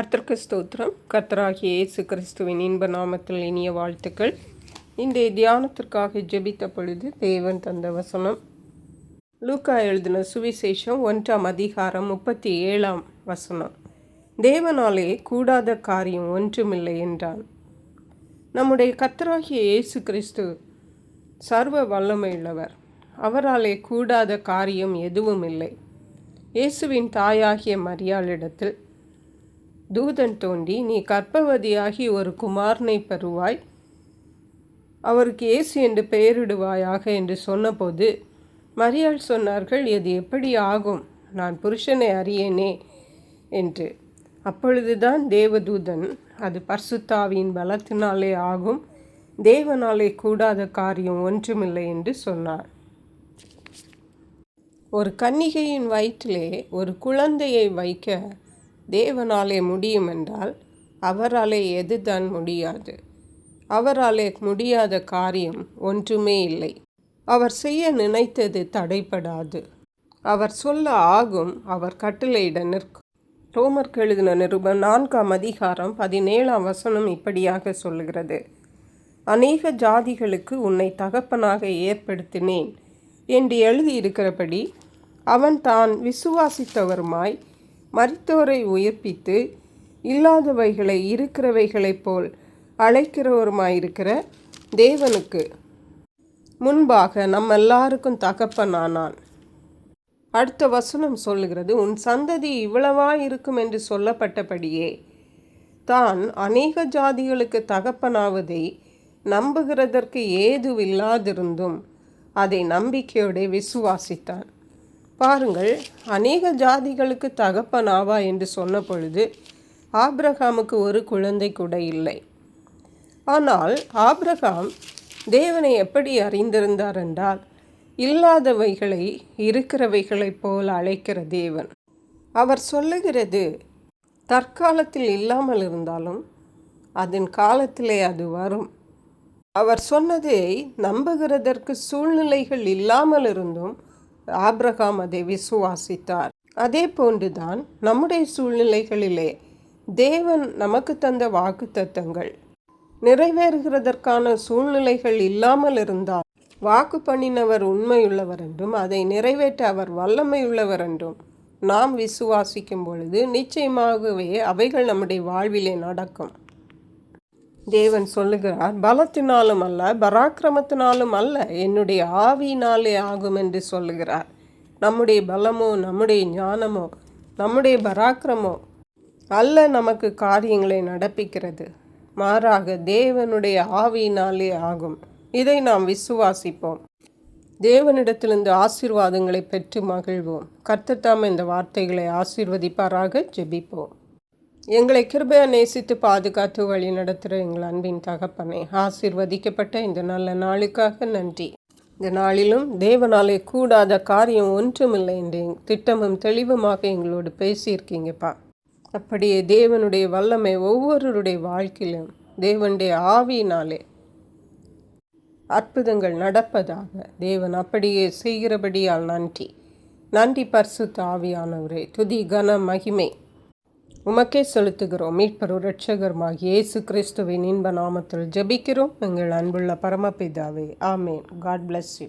கர்த்தர்க்கு ஸ்தோத்திரம். கர்த்தராகிய இயேசு கிறிஸ்துவின் இன்ப நாமத்தில் இனிய வாழ்த்துக்கள். இந்த தியானத்திற்காக ஜெபித்த பொழுது தேவன் தந்த வசனம். லூக்கா எழுதின சுவிசேஷம் ஒன்றாம் அதிகாரம் முப்பத்தி ஏழாம் வசனம். தேவனாலே கூடாத காரியம் ஒன்றுமில்லை என்றான். நம்முடைய கர்த்தராகிய இயேசு கிறிஸ்து சர்வ வல்லமையுள்ளவர். அவராலே கூடாத காரியம் எதுவும் இல்லை இயேசுவின் தாயாகிய மரியாளிடத்தில் தூதன் தோண்டி நீ கர்ப்பவதியாகி ஒரு குமாரனை பெறுவாய். அவருக்கு இயேசு என்று பெயரிடுவாயாக என்று சொன்னபோது மரியாள் சொன்னார்கள் இது எப்படி ஆகும்? நான் புருஷனை அறியேனே என்று. அப்பொழுதுதான் தேவதூதன் அது பர்சுத்தாவின் பலத்தினாலே ஆகும். தேவனாலே கூடாத காரியம் ஒன்றுமில்லை என்று சொன்னார். ஒரு கன்னிகையின் வயிற்றிலே ஒரு குழந்தையை வைக்க தேவனாலே முடியும் என்றால் அவராலே எதுதான் முடியாது. அவராலே முடியாத காரியம் ஒன்றுமே இல்லை. அவர் செய்ய நினைத்தது தடைப்படாது அவர் சொல்ல ஆகும் அவர் கட்டளையிட நிற்கும். ரோமர் எழுதின நிருபம் நான்காம் அதிகாரம் பதினேழாம் வசனம் இப்படியாக சொல்லுகிறது. அநேக ஜாதிகளுக்கு உன்னை தகப்பனாக ஏற்படுத்தினேன் என்று எழுதியிருக்கிறபடி அவன் தான் விசுவாசித்தவருமாய் மறித்தோரை உயிர்ப்பித்து இல்லாதவைகளை இருக்கிறவைகளைப் போல் அழைக்கிறவருமாயிருக்கிற தேவனுக்கு முன்பாக நம்ம எல்லாருக்கும் தகப்பனானான். அடுத்த வசனம் சொல்லுகிறது உன் சந்ததி இவ்வளவா இருக்கும் என்று சொல்லப்பட்டபடியே தான் அநேக ஜாதிகளுக்கு தகப்பனாவதை நம்புகிறதற்கு ஏதுவில்லாதிருந்தும் அதை நம்பிக்கையோடு விசுவாசித்தான். பாருங்கள் அநேக ஜாதிகளுக்கு தகப்பனாவா என்று சொன்ன பொழுது ஆப்ரஹாமுக்கு ஒரு குழந்தை கூட இல்லை. ஆனால் ஆப்ரஹாம் தேவனை எப்படி அறிந்திருந்தார் என்றால் இல்லாதவைகளை இருக்கிறவைகளைப் போல் அழைக்கிற தேவன். அவர் சொல்லுகிறது தற்காலத்தில் இல்லாமல் இருந்தாலும் அதன் காலத்திலே அது வரும். அவர் சொன்னதை நம்புகிறதற்கு சூழ்நிலைகள் இல்லாமல் இருந்தும் ஆப்ரஹாம் அதை விசுவாசித்தார். அதே போன்றுதான் நம்முடைய சூழ்நிலைகளிலே தேவன் நமக்கு தந்த வாக்கு தத்தங்கள் நிறைவேறுகிறதற்கான சூழ்நிலைகள் இல்லாமல் இருந்தால் வாக்கு பண்ணினவர் உண்மையுள்ளவர் என்றும் அதை நிறைவேற்ற அவர் வல்லமையுள்ளவர் என்றும் நாம் விசுவாசிக்கும் பொழுது நிச்சயமாகவே அவைகள் நம்முடைய வாழ்விலே நடக்கும். தேவன் சொல்லுகிறார் பலத்தினாலும் அல்ல பராக்கிரமத்தினாலும் அல்ல என்னுடைய ஆவியினாலே ஆகும் என்று சொல்லுகிறார். நம்முடைய பலமோ நம்முடைய ஞானமோ நம்முடைய பராக்கிரமோ அல்ல நமக்கு காரியங்களை நடப்பிக்கிறது. மாறாக தேவனுடைய ஆவியினாலே ஆகும். இதை நாம் விசுவாசிப்போம். தேவனிடத்திலிருந்து ஆசீர்வாதங்களை பெற்று மகிழ்வோம். கர்த்தத்தாம் இந்த வார்த்தைகளை ஆசீர்வதிப்பாராக ஜெபிப்போம். எங்களை கிருபையா நேசித்து பாதுகாத்து வழி நடத்துகிற எங்கள் அன்பின் தகப்பனை ஆசிர்வதிக்கப்பட்ட இந்த நல்ல நாளுக்காக நன்றி. இந்த நாளிலும் தேவனாலே கூடாத காரியம் ஒன்றுமில்லை என்று திட்டமும் தெளிவுமாக எங்களோடு பேசியிருக்கீங்கப்பா. அப்படியே தேவனுடைய வல்லமை ஒவ்வொருவருடைய வாழ்க்கையிலும் தேவனுடைய ஆவியினாலே அற்புதங்கள் நடப்பதாக தேவன் அப்படியே செய்கிறபடியால் நன்றி. நன்றி பர்சு ஆவியானவரே துதி கன மகிமை. உமக்கே செலுத்துகிறோம். மீட்பரு ரட்சகர்மாக இயேசு கிறிஸ்துவின் இன்ப நாமத்தில் ஜபிக்கிறோம். எங்கள் அன்புள்ள பரமபிதாவே ஆமேன். God bless you